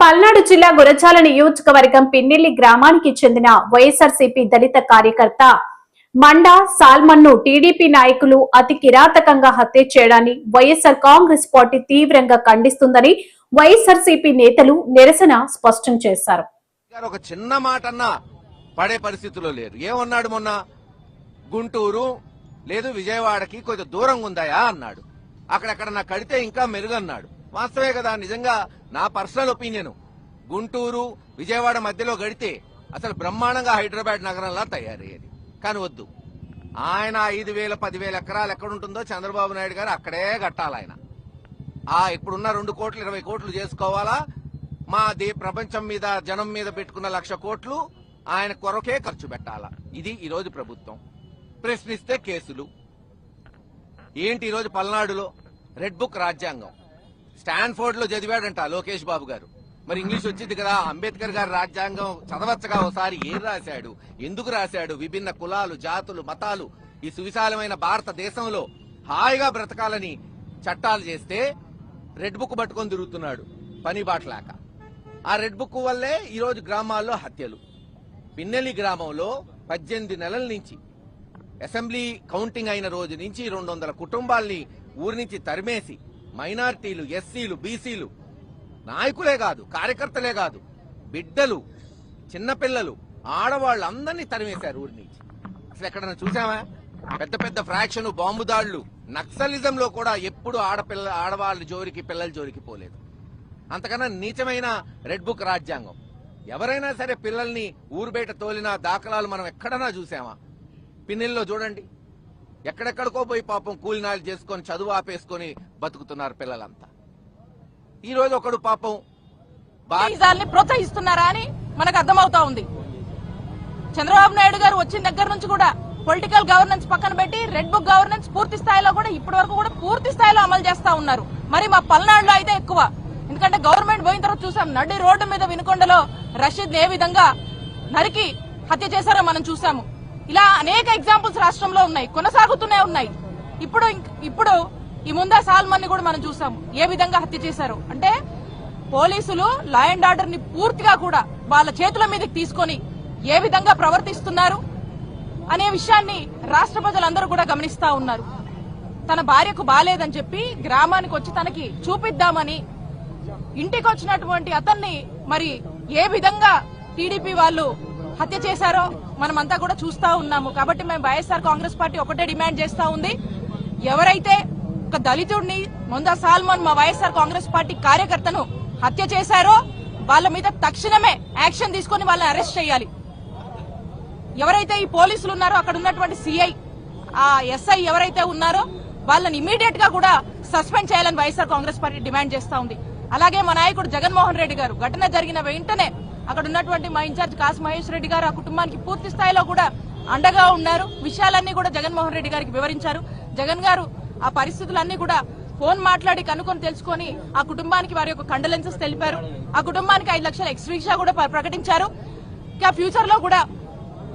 పల్నాడు జిల్లా గురజాల నియోజకవర్గం పిన్నెల్లి గ్రామానికి చెందిన వైఎస్ఆర్సీపీ దళిత కార్యకర్త మండా సాల్మన్ను టీడీపీ నాయకులు అతి కిరాతకంగా హత్య చేయడాన్ని వైఎస్ఆర్ కాంగ్రెస్ పార్టీ తీవ్రంగా ఖండిస్తుందని వైఎస్ఆర్సీపీ నేతలు నిరసన స్పష్టం చేశారు. ఒక చిన్న మాట పడే పరిస్థితిలో లేరు. ఏమన్నాడు మొన్న? గుంటూరు లేదు విజయవాడకి కొంచెం దూరంగా ఉందాయా అన్నాడు. అక్కడెక్కడ నా కడితే ఇంకా మెరుగన్నాడు. వాస్తవే కదా నిజంగా నా పర్సనల్ ఒపీనియన్. గుంటూరు విజయవాడ మధ్యలో గడితే అసలు బ్రహ్మాండంగా హైదరాబాద్ నగరంలా తయారయ్యేది. కానీ వద్దు. ఆయన ఐదు వేల పదివేల ఎకరాలు ఎక్కడుంటుందో చంద్రబాబు నాయుడు గారు అక్కడే కట్టాలి ఆయన. ఆ ఇప్పుడున్న రెండు కోట్లు ఇరవై కోట్లు చేసుకోవాలా? మా దే ప్రపంచం మీద జనం మీద పెట్టుకున్న లక్ష కోట్లు ఆయన కొరకే ఖర్చు పెట్టాలా? ఇది ఈరోజు ప్రభుత్వం. ప్రశ్నిస్తే కేసులు. ఏంటి ఈరోజు పల్నాడులో? రెడ్ బుక్ రాజ్యాంగం. స్టాన్ఫోర్డ్లో చదివాడంట లోకేష్ బాబు గారు. మరి ఇంగ్లీష్ వచ్చింది కదా అంబేద్కర్ గారి రాజ్యాంగం చదవచ్చగా ఒకసారి ఏం రాశాడు? ఎందుకు రాశాడు? విభిన్న కులాలు జాతులు మతాలు ఈ సువిశాలమైన భారతదేశంలో హాయిగా బ్రతకాలని చట్టాలు చేస్తే రెడ్ బుక్ పట్టుకొని తిరుగుతున్నాడు పని బాట్లాక. ఆ రెడ్ బుక్ వల్లే ఈరోజు గ్రామాల్లో హత్యలు. పిన్నెలి గ్రామంలో పద్దెనిమిది నెలల నుంచి అసెంబ్లీ కౌంటింగ్ అయిన రోజు నుంచి రెండు వందల కుటుంబాల్ని ఊరి నుంచి తరిమేసి మైనార్టీలు ఎస్సీలు బీసీలు. నాయకులే కాదు కార్యకర్తలే కాదు బిడ్డలు చిన్నపిల్లలు ఆడవాళ్ళు అందరినీ తరిమేశారు ఊరి నుంచి. అసలు ఎక్కడన్నా చూసావా పెద్ద పెద్ద ఫ్రాక్షన్ బాంబు దాడులు నక్సలిజం లో కూడా ఎప్పుడు ఆడపిల్ల ఆడవాళ్ళ జోరికి పిల్లల జోరికి పోలేదు. అంతకన్నా నీచమైన రెడ్ బుక్ రాజ్యాంగం. ఎవరైనా సరే పిల్లల్ని ఊరు బయట తోలిన దాఖలాలు మనం ఎక్కడన్నా చూసామా పిన్నెల్లో చూడండి. ఎక్కడెక్కడికో పోయి పాపం కూలినాలు చేసుకొని చదువు ఆపేసుకొని బతుకుతున్నారు పిల్లలంతా. ఈ రోజు ఒకడు పాపం బా ప్రోత్సహిస్తున్నారా అని మనకు అర్థమవుతా ఉంది. చంద్రబాబు నాయుడు గారు వచ్చిన దగ్గర నుంచి కూడా పొలిటికల్ గవర్నెన్స్ పక్కన పెట్టి రెడ్ బుక్ గవర్నెన్స్ పూర్తి స్థాయిలో కూడా ఇప్పటి వరకు కూడా పూర్తి స్థాయిలో అమలు చేస్తా ఉన్నారు. మరి మా పల్నాడులో అయితే ఎక్కువ. ఎందుకంటే గవర్నమెంట్ పోయిన తర్వాత చూసాం నడి రోడ్డు మీద వినుకొండలో రషీద్ ఏ విధంగా నరికి హత్య చేశారో మనం చూసాము. ఇలా అనేక ఎగ్జాంపుల్స్ రాష్ట్రంలో ఉన్నాయి కొనసాగుతూనే ఉన్నాయి. ఇప్పుడు ఇంక్- ఇప్పుడు ఈ ముందా సాల్మన్ని కూడా మనం చూసాము. ఏ విధంగా హత్య చేశారు? అంటే పోలీసులు లా అండ్ ఆర్డర్ని పూర్తిగా కూడా వాళ్ళ చేతుల మీదకి తీసుకొని ఏ విధంగా ప్రవర్తిస్తున్నారు అనే విషయాన్ని రాష్ట్ర ప్రజలందరూ కూడా గమనిస్తా ఉన్నారు. తన భార్యకు బాలేదని చెప్పి గ్రామానికి వచ్చి తనకి చూపిద్దామని ఇంటికి వచ్చినటువంటి అతన్ని మరి ఏ విధంగా టీడీపీ వాళ్ళు హత్య చేశారో మనమంతా కూడా చూస్తా ఉన్నాము. కాబట్టి మేము వైఎస్ఆర్ కాంగ్రెస్ పార్టీ ఒకటే డిమాండ్ చేస్తా ఉంది. ఎవరైతే ఒక దళితుడిని ముందా సాల్మాన్ మా వైఎస్ఆర్ కాంగ్రెస్ పార్టీ కార్యకర్తను హత్య చేశారో వాళ్ళ మీద తక్షణమే యాక్షన్ తీసుకొని వాళ్ళని అరెస్ట్ చేయాలి. ఎవరైతే ఈ పోలీసులు ఉన్నారో అక్కడ ఉన్నటువంటి సిఐ ఆ ఎస్ఐ ఎవరైతే ఉన్నారో వాళ్ళని ఇమీడియట్గా కూడా సస్పెండ్ చేయాలని వైఎస్ఆర్ కాంగ్రెస్ పార్టీ డిమాండ్ చేస్తా ఉంది. అలాగే మా నాయకుడు జగన్మోహన్ రెడ్డి గారు ఘటన జరిగిన వెంటనే అక్కడ ఉన్నటువంటి మా ఇన్ఛార్జ్ కాసు మహేష్ రెడ్డి గారు ఆ కుటుంబానికి పూర్తి స్థాయిలో కూడా అండగా ఉన్నారు. విషయాలన్నీ కూడా జగన్మోహన్ రెడ్డి గారికి వివరించారు. జగన్ గారు ఆ పరిస్థితులన్నీ కూడా ఫోన్ మాట్లాడి కనుక్కొని తెలుసుకొని ఆ కుటుంబానికి వారి యొక్క కండలెన్సెస్ తెలిపారు. ఆ కుటుంబానికి ఐదు లక్షల ఎక్స్ట్రీషా కూడా ప్రకటించారు. ఇంకా ఫ్యూచర్లో కూడా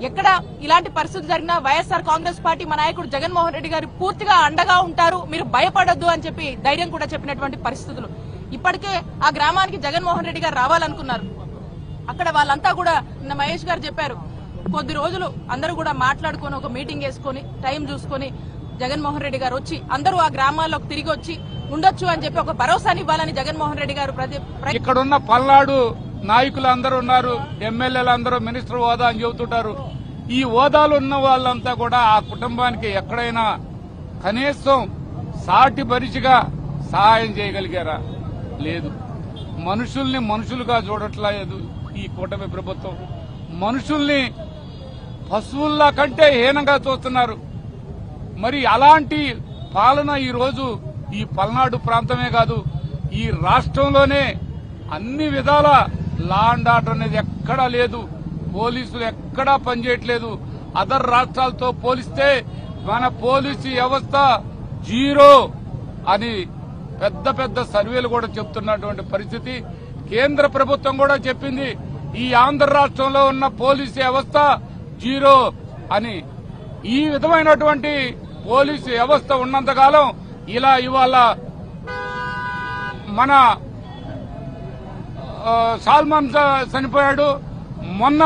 ఎక్కడ ఇలాంటి పరిస్థితి జరిగినా వైఎస్ఆర్ కాంగ్రెస్ పార్టీ మా నాయకుడు జగన్మోహన్ రెడ్డి గారు పూర్తిగా అండగా ఉంటారు. మీరు భయపడొద్దు అని చెప్పి ధైర్యం కూడా చెప్పినటువంటి పరిస్థితులు. ఇప్పటికే ఆ గ్రామానికి జగన్మోహన్ రెడ్డి గారు రావాలనుకున్నారు. అక్కడ వాళ్ళంతా కూడా నిన్న మహేష్ గారు చెప్పారు. కొద్ది రోజులు అందరూ కూడా మాట్లాడుకొని ఒక మీటింగ్ వేసుకొని టైం చూసుకొని జగన్మోహన్ రెడ్డి గారు వచ్చి అందరూ ఆ గ్రామాల్లోకి తిరిగి వచ్చి ఉండొచ్చు అని చెప్పి ఒక భరోసాని ఇవ్వాలని జగన్మోహన్ రెడ్డి గారు ప్రతి ప్ర- ఇక్కడున్న పల్నాడు నాయకులు అందరూ ఉన్నారు ఎమ్మెల్యేలు అందరూ మినిస్టర్ హోదా అని చెబుతుంటారు. ఈ హోదాలు ఉన్న వాళ్ళంతా కూడా ఆ కుటుంబానికి ఎక్కడైనా కనీసం సాటి బరిచిగా సహాయం చేయగలిగారా? లేదు. మనుషుల్ని మనుషులుగా చూడట్లేదు ఈ కూటమి ప్రభుత్వం. మనుషుల్ని పశువుల్లా కంటే హీనంగా చూస్తున్నారు. మరి అలాంటి పాలన ఈ రోజు ఈ పల్నాడు ప్రాంతమే కాదు ఈ రాష్ట్రంలోనే అన్ని విధాల లా అండ్ ఆర్డర్ అనేది ఎక్కడా లేదు. పోలీసులు ఎక్కడా పనిచేయట్లేదు. అదర్ రాష్ట్రాలతో పోలిస్తే మన పోలీసు వ్యవస్థ జీరో అని పెద్ద పెద్ద సర్వేలు కూడా చెప్తున్నటువంటి పరిస్థితి. కేంద్ర ప్రభుత్వం కూడా చెప్పింది ఈ ఆంధ్ర రాష్ట్రంలో ఉన్న పోలీసు వ్యవస్థ జీరో అని. ఈ విధమైనటువంటి పోలీసు వ్యవస్థ ఉన్నంతకాలం ఇలా ఇవాళ మన సాల్మాన్ చనిపోయాడు. మొన్న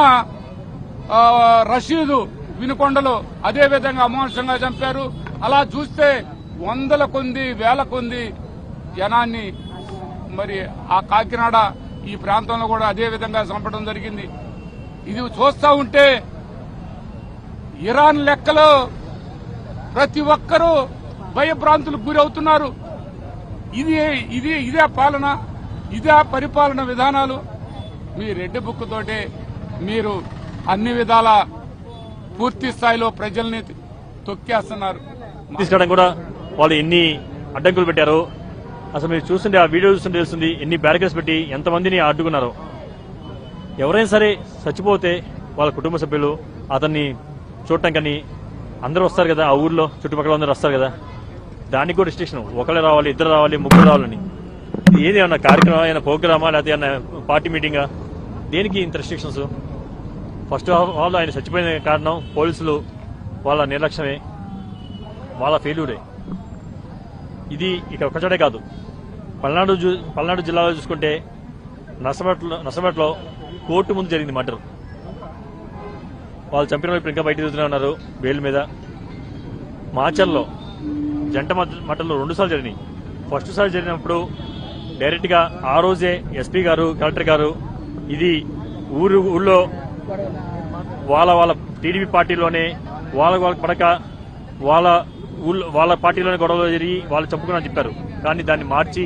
రషీదు వినుకొండలో అదేవిధంగా అమానుషంగా చంపారు. అలా చూస్తే వందల కొంది వేల కొంది జనాన్ని మరి ఆ కాకినాడ ఈ ప్రాంతంలో కూడా అదే విధంగా చంపడం జరిగింది. ఇది చూస్తా ఉంటే ఇరాన్ లెక్కలో ప్రతి ఒక్కరూ భయభ్రాంతులకు గురవుతున్నారు. ఇది ఇది ఇదే పాలన ఇదే పరిపాలన విధానాలు. మీ రెడ్ బుక్ తోటే మీరు అన్ని విధాల పూర్తి స్థాయిలో ప్రజల్ని తొక్కేస్తున్నారు. కూడా వాళ్ళు ఎన్ని అడ్డంకులు పెట్టారు అసలు మీరు చూస్తుంటే ఆ వీడియో చూస్తుంటే తెలుస్తుంది ఎన్ని బ్యారికేడ్స్ పెట్టి ఎంతమందిని అడ్డుకున్నారో. ఎవరైనా సరే చచ్చిపోతే వాళ్ళ కుటుంబ సభ్యులు అతన్ని చూడటం కానీ అందరూ వస్తారు కదా ఆ ఊర్లో చుట్టుపక్కల అందరూ వస్తారు కదా. దానికి కూడా రిస్ట్రిక్షన్ ఒకళ్ళు రావాలి ఇద్దరు రావాలి ముగ్గురు రావాలని. ఏది ఏమన్నా కార్యక్రమం ఏమైనా ప్రోగ్రామా లేకపోతే ఏమన్నా పార్టీ మీటింగా దేనికి ఇంత రిస్ట్రిక్షన్స్ ఫస్ట్ ఆఫ్ ఆల్ ఆయన చచ్చిపోయిన కారణం పోలీసులు వాళ్ళ నిర్లక్ష్యమే వాళ్ళ ఫెయిల్యూరే ఇది ఇక ఒకచోటే కాదు. పల్నాడు పల్నాడు జిల్లాలో చూసుకుంటే నర్సపేటలో నర్సపేటలో కోర్టు ముందు జరిగింది మర్డర్. వాళ్ళు చంపిన వాళ్ళు ఇప్పుడు ఇంకా బయట తిరుగుతూనే ఉన్నారు బెయిల్ మీద. మాచర్లో జంట మటల్లో రెండు సార్లు జరిగినాయి. ఫస్ట్ సారి జరిగినప్పుడు డైరెక్ట్గా ఆ రోజే ఎస్పీ గారు కలెక్టర్ గారు ఇది ఊరు ఊళ్ళో వాళ్ళ వాళ్ళ టీడీపీ పార్టీలోనే వాళ్ళ వాళ్ళ పడక వాళ్ళ ఊళ్ళో వాళ్ళ పార్టీలోనే గొడవలు జరిగి వాళ్ళు చెప్పుకుని చెప్పారు. కానీ దాన్ని మార్చి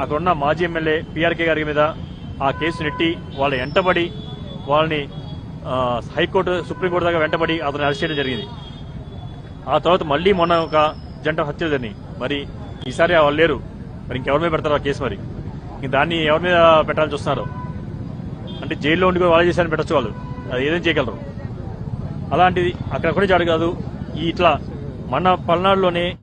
అక్కడున్న మాజీ ఎమ్మెల్యే పీఆర్కే గారి మీద ఆ కేసు నెట్టి వాళ్ళ వెంటబడి వాళ్ళని హైకోర్టు సుప్రీంకోర్టు దాకా వెంటబడి అతను అరెస్ట్ చేయడం జరిగింది. ఆ తర్వాత మళ్ళీ మొన్న ఒక జంట హత్యలు జరిగినాయి మరి ఈసారి వాళ్ళు లేరు. మరి ఇంకెవరి మీద పెడతారు ఆ కేసు మరి? ఇంక దాన్ని ఎవరి మీద పెట్టాలని చూస్తున్నారు అంటే జైల్లో ఉండి కూడా వాళ్ళు చేశారని పెట్టచ్చు వాళ్ళు. అది ఏదైనా చేయగలరు. అలాంటిది అక్కడ కూడా జాడు కాదు. ఈ ఇట్లా మన పల్నాడులోనే